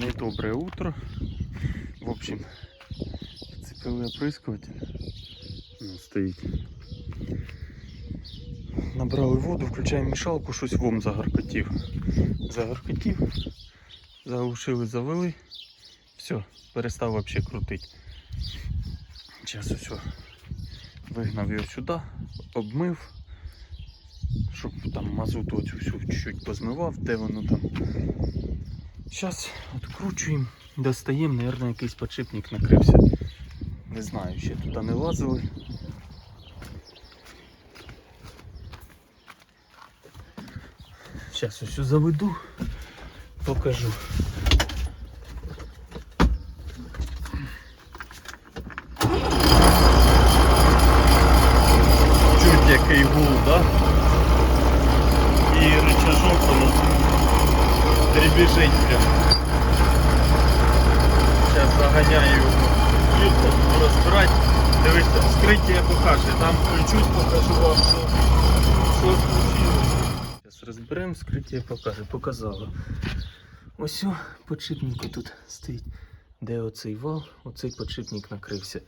недоброе утро. В общем, вцепили оприскуватель. Ну, стоїть. Набрали воду, включаємо мішалку, щось вом загаркотів. Загаркотів, заглушили, завели. Все, перестав взагалі крутити. Зараз усе. Вигнав його сюди, обмив, щоб там мазуту оцю всю чуть-чуть позмивав, де воно там. Зараз відкручуємо, достаємо, мабуть, якийсь подшипник накрився. Не знаю, ще туди не лазили. Зараз ось заведу, покажу. Чуть який гул, да? І рычажок воно дребіжить прям. Заганяю його. Плітку буду розбирати. Дивіться, вскриття покаже. Там включусь, покажу вам, що, що случилось. Зараз розберемо, вскриття покаже. Показало. Ось о, тут стоїть. Де оцей вал, оцей подшипник накрився.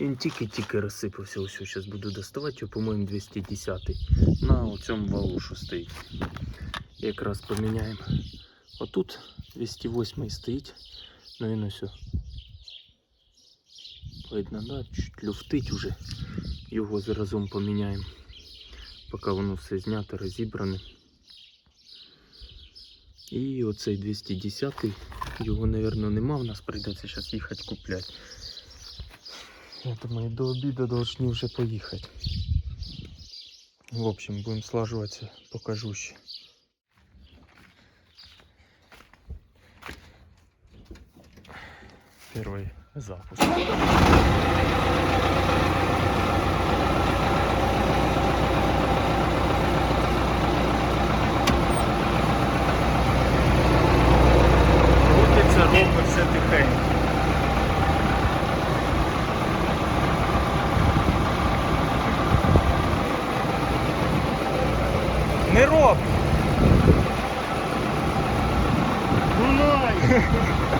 Розсипався. Він тільки-тільки розсипався, ось зараз буду доставати, по-моєму, 210 на цьому валу, що стоїть. Якраз поміняємо. Отут 208 стоїть, ну він ось. Видно, да, чуть люфтить уже. Його заразом поміняємо. Поки воно все знято, розібране. І оцей 210 його, мабуть, нема, в нас прийдеться зараз їхати купляти. Я думаю, до обіду должны вже поїхати. В общем, будемо слажуватися, покажу. Первый запуск.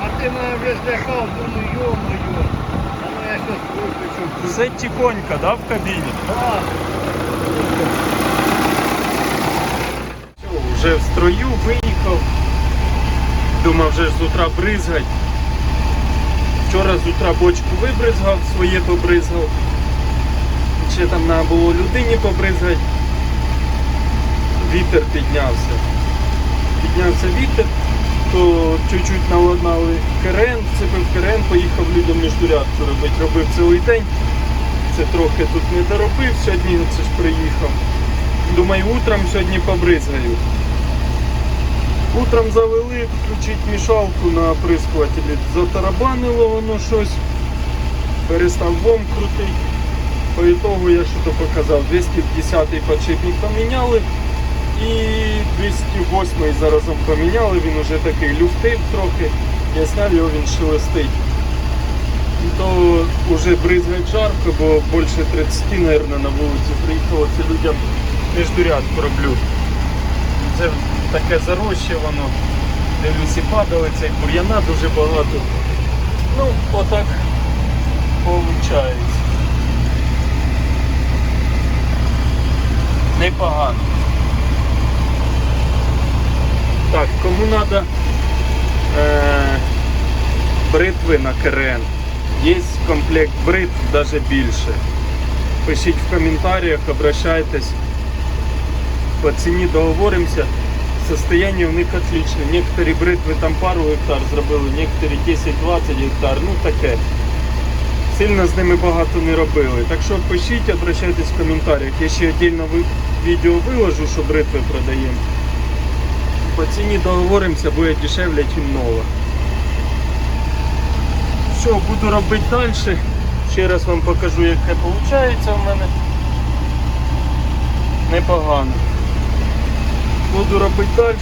А ти мене вже злякав, думаю, йо-моє. А ну я щось виключу. Все тихонько, да, в кабіні? Так. Вже в строю виїхав. Думав вже ж з утра бризгать. Вчора з утра бочку вибризгав, своє побризгав. Ще там треба було людині побризгати. Вітер піднявся. Піднявся вітер, то чуть-чуть наладнали керен, цепив керен, поїхав людям міждурядку робити. Робив цілий день. Це трохи тут не доробив, сьогодні це ж приїхав. Думаю, утром сьогодні побризгаю. Утром завели, включить мішалку на оприскувателі. Затарабанило воно щось. Перестав вом крутий. По ітогу я що то показав. 210 подшипник поміняли. І 208 заразом поміняли, він уже такий люфтив трохи. Я зняв його, він шелестить. То вже бризгать жарко, бо більше 30, мабуть, на вулиці приїхало. Це людям міждурядку роблю. Це таке зароще воно. Дивлюсь падали цей бур'яна дуже багато. Ну, отак виходить. Непогано. Так, кому треба е, бритви на КРН, є комплект бритв навіть більше. Пишіть в коментарях, обращайтесь. По ціні договоримося. Состояние у них отлично. Некоторі бритви там пару гектар зробили, некоторі 10-20 гектар. Ну таке. Сильно з ними багато не робили. Так що пишіть, обращайтесь в коментарях. Я ще віддільно ви- відео виложу, що бритви продаємо. По ціні договоримося, буде дешевле, ніж нове. Що, буду робити далі. Ще раз вам покажу, як це виходить в мене. Непогано. Буду робити далі.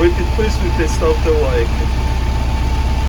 Ви підписуйтесь, ставте лайки.